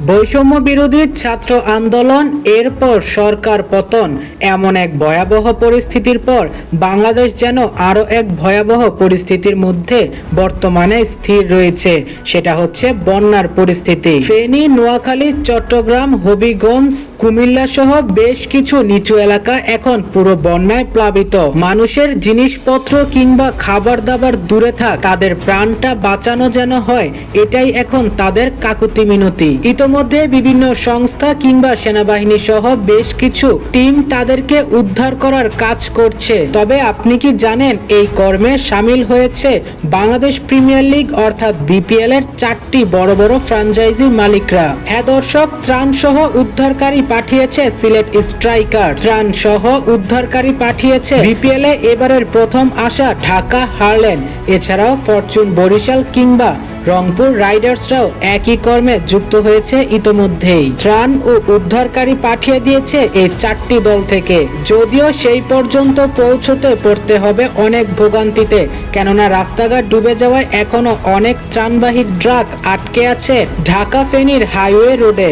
বৈষম্য বিরোধী ছাত্র আন্দোলন, এরপর সরকার পতন। এমন এক ভয়াবহ পরিস্থিতির পর বাংলাদেশ যেন আরও এক ভয়াবহ পরিস্থিতির মধ্যে বর্তমানে স্থির রয়েছে। সেটা হচ্ছে বন্যার পরিস্থিতি। ফেনী, নোয়াখালী, চট্টগ্রাম, হবিগঞ্জ কুমিল্লা সহ বেশ কিছু নিচু এলাকা এখন পুরো বন্যায় প্লাবিত। মানুষের জিনিসপত্র কিংবা খাবার দাবার দূরে থাক, তাদের প্রাণটা বাঁচানো যেন হয়, এটাই এখন তাদের কাকুতি মিনতি। ইতোমধ্যে বিভিন্ন সংস্থা কিংবা সেনাবাহিনী সহ বেশ কিছু টিম তাদেরকে উদ্ধার করার কাজ করছে। তবে আপনি কি জানেন এই কর্মে সামিল হয়েছে বাংলাদেশ প্রিমিয়ার লিগ অর্থাৎ বিপিএল এর চারটি বড় বড় ফ্রাঞ্চাইজি মালিকরা। হ্যাঁ দর্শক ত্রাণ সহ উদ্ধারকারী পাঠিয়েছে সিলেট স্ট্রাইকার। ত্রাণ সহ উদ্ধারকারী পাঠিয়েছে বিপিএল এ এবারের প্রথম আসা ঢাকা হারলেন এছাড়াও ফরচুন বরিশাল কিংবা রংপুর রাইডার্সরাও একই কর্মে যুক্ত হয়েছে ইতোমধ্যেই। ত্রাণ ও উদ্ধারকারী পাঠিয়ে দিয়েছে এই চারটি দল থেকে। যদিও সেই পর্যন্ত পৌঁছতে পড়তে হবে অনেক ভোগান্তিতে, কেননা রাস্তাঘাট ডুবে যাওয়ায় এখনও অনেক ত্রাণবাহী ট্রাক আটকে আছে ঢাকা ফেনীর হাইওয়ে রোডে।